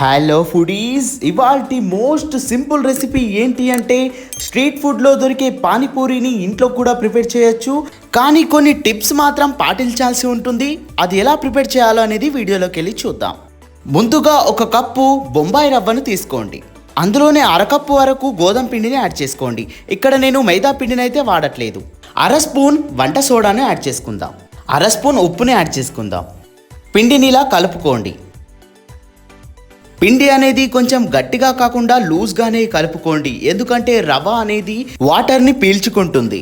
Hello foodies ఇవాల్టి most simple recipe ఏంటి అంటే స్ట్రీట్ ఫుడ్లో దొరికే పానీపూరిని ఇంట్లో కూడా ప్రిపేర్ చేయొచ్చు. కానీ కొన్ని టిప్స్ మాత్రం పాటించాల్సి ఉంటుంది. అది ఎలా ప్రిపేర్ చేయాలో అనేది వీడియోలోకి వెళ్ళి చూద్దాం. ముందుగా ఒక కప్పు బొంబాయి రవ్వను తీసుకోండి. అందులోనే అరకప్పు వరకు గోధుమ పిండిని యాడ్ చేసుకోండి. ఇక్కడ నేను మైదా పిండిని అయితే వాడట్లేదు. అర స్పూన్ వంట సోడాని యాడ్ చేసుకుందాం. అర స్పూన్ ఉప్పుని యాడ్ చేసుకుందాం. పిండిని ఇలా కలుపుకోండి. పిండి అనేది కొంచెం గట్టిగా కాకుండా లూజ్గానే కలుపుకోండి. ఎందుకంటే రవ అనేది వాటర్ని పీల్చుకుంటుంది.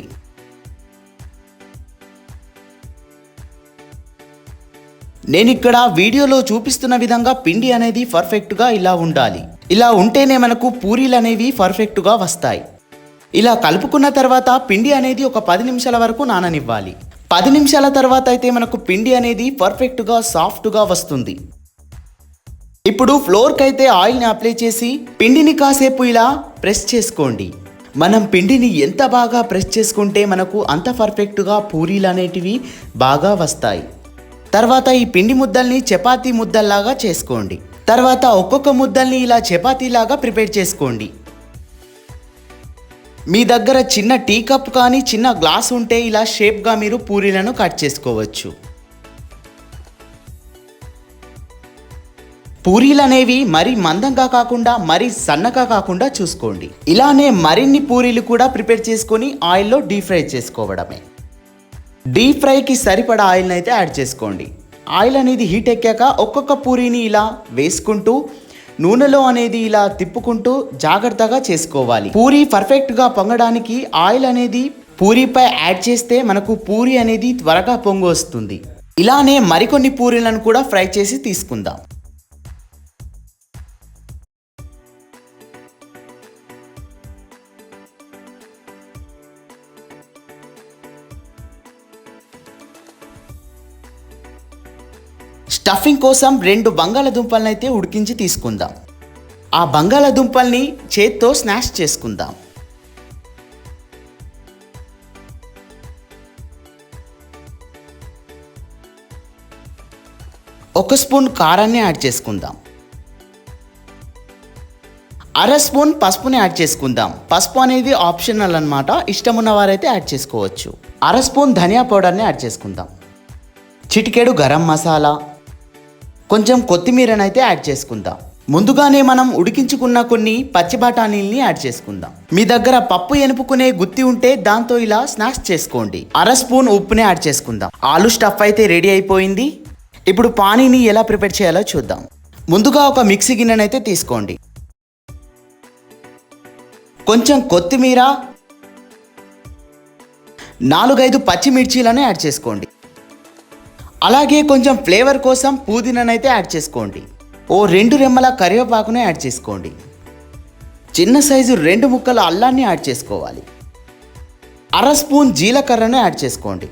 నేను ఇక్కడ వీడియోలో చూపిస్తున్న విధంగా పిండి అనేది పర్ఫెక్ట్గా ఇలా ఉండాలి. ఇలా ఉంటేనే మనకు పూరీలు అనేవి పర్ఫెక్ట్గా వస్తాయి. ఇలా కలుపుకున్న తర్వాత పిండి అనేది ఒక పది నిమిషాల వరకు నాననివ్వాలి. పది నిమిషాల తర్వాత అయితే మనకు పిండి అనేది పర్ఫెక్ట్గా సాఫ్ట్గా వస్తుంది. ఇప్పుడు ఫ్లోర్కి అయితే ఆయిల్ని అప్లై చేసి పిండిని కాసేపు ఇలా ప్రెస్ చేసుకోండి. మనం పిండిని ఎంత బాగా ప్రెస్ చేసుకుంటే మనకు అంత పర్ఫెక్ట్గా పూరీలు అనేటివి బాగా వస్తాయి. తర్వాత ఈ పిండి ముద్దల్ని చపాతీ ముద్దల్లాగా చేసుకోండి. తర్వాత ఒక్కొక్క ముద్దల్ని ఇలా చపాతీలాగా ప్రిపేర్ చేసుకోండి. మీ దగ్గర చిన్న టీ కప్ కానీ చిన్న గ్లాస్ ఉంటే ఇలా షేప్గా మీరు పూరీలను కట్ చేసుకోవచ్చు. పూరీలు అనేవి మరీ మందంగా కాకుండా మరీ సన్నగా కాకుండా చూసుకోండి. ఇలానే మరిన్ని పూరీలు కూడా ప్రిపేర్ చేసుకొని ఆయిల్లో డీప్ ఫ్రై చేసుకోవడమే. డీప్ ఫ్రైకి సరిపడా ఆయిల్ని అయితే యాడ్ చేసుకోండి. ఆయిల్ అనేది హీట్ ఎక్కాక ఒక్కొక్క పూరీని ఇలా వేసుకుంటూ నూనెలో అనేది ఇలా తిప్పుకుంటూ జాగ్రత్తగా చేసుకోవాలి. పూరి పర్ఫెక్ట్గా పొంగడానికి ఆయిల్ అనేది పూరిపై యాడ్ చేస్తే మనకు పూరి అనేది త్వరగా పొంగు వస్తుంది ఇలానే మరికొన్ని పూరీలను కూడా ఫ్రై చేసి తీసుకుందాం. స్టఫింగ్ కోసం రెండు బంగాళదుంపలను అయితే ఉడికించి తీసుకుందాం. ఆ బంగాళదుంపల్ని చేత్తో స్నాష్ చేసుకుందాం. ఒక స్పూన్ కారాన్ని యాడ్ చేసుకుందాం. అర స్పూన్ పసుపుని యాడ్ చేసుకుందాం. పసుపు అనేది ఆప్షనల్ అనమాట ఇష్టం ఉన్న వారైతే యాడ్ చేసుకోవచ్చు. అర స్పూన్ ధనియా పౌడర్ని యాడ్ చేసుకుందాం. చిటికెడు గరం మసాలా కొంచెం కొత్తిమీరనైతే అయితే యాడ్ చేసుకుందాం. ముందుగానే మనం ఉడికించుకున్న కొన్ని పచ్చి బఠానీల్ని యాడ్ చేసుకుందాం. మీ దగ్గర పప్పు ఎనుపుకునే గుత్తి ఉంటే దాంతో ఇలా స్నాక్స్ చేసుకోండి. అర స్పూన్ ఉప్పుని యాడ్ చేసుకుందాం. ఆలు స్టఫ్ అయితే రెడీ అయిపోయింది. ఇప్పుడు పానీని ఎలా ప్రిపేర్ చేయాలో చూద్దాం. ముందుగా ఒక మిక్సీ గిన్నెనైతే తీసుకోండి. కొంచెం కొత్తిమీర నాలుగైదు పచ్చిమిర్చీలను యాడ్ చేసుకోండి. అలాగే కొంచెం ఫ్లేవర్ కోసం పుదీనానైతే యాడ్ చేసుకోండి. ఓ రెండు రెమ్మల కరివేపాకును యాడ్ చేసుకోండి. చిన్న సైజు రెండు ముక్కల అల్లాన్ని యాడ్ చేసుకోవాలి. అర స్పూన్ జీలకర్రను యాడ్ చేసుకోండి.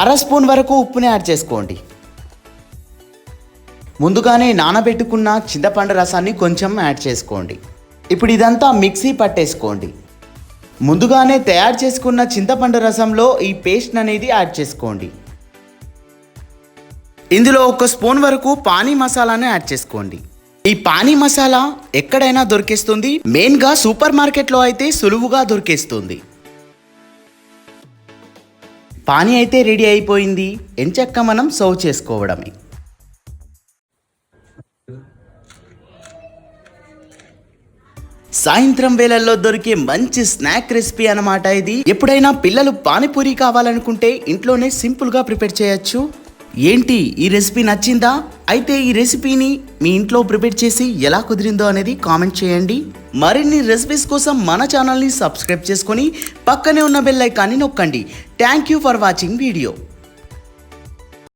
అర స్పూన్ వరకు ఉప్పుని యాడ్ చేసుకోండి. ముందుగానే నానబెట్టుకున్న చింతపండు రసాన్ని కొంచెం యాడ్ చేసుకోండి. ఇప్పుడు ఇదంతా మిక్సీ పట్టేసుకోండి. ముందుగానే తయారు చేసుకున్న చింతపండు రసంలో ఈ పేస్ట్ అనేది యాడ్ చేసుకోండి. ఇందులో ఒక స్పూన్ వరకు పానీ మసాలాను యాడ్ చేసుకోండి. ఈ పానీ మసాలా ఎక్కడైనా దొరికేస్తుంది. మెయిన్గా సూపర్ మార్కెట్లో అయితే సులువుగా దొరికేస్తుంది. పానీ అయితే రెడీ అయిపోయింది. ఎంచక్క మనం సర్వ్ చేసుకోవడమే. సాయంత్రం వేళల్లో దొరికే మంచి స్నాక్ రెసిపీ అన్నమాట ఇది. ఎప్పుడైనా పిల్లలు పానీపూరి కావాలనుకుంటే ఇంట్లోనే సింపుల్గా ప్రిపేర్ చేయొచ్చు. ఏంటి ఈ రెసిపీ నచ్చిందా? అయితే ఈ రెసిపీని మీ ఇంట్లో ప్రిపేర్ చేసి ఎలా కుదిరిందో అనేది కామెంట్ చేయండి. మరిన్ని రెసిపీస్ కోసం మన ఛానల్ని సబ్స్క్రైబ్ చేసుకొని పక్కనే ఉన్న బెల్ ఐకాన్ని నొక్కండి. Thank you for watching video.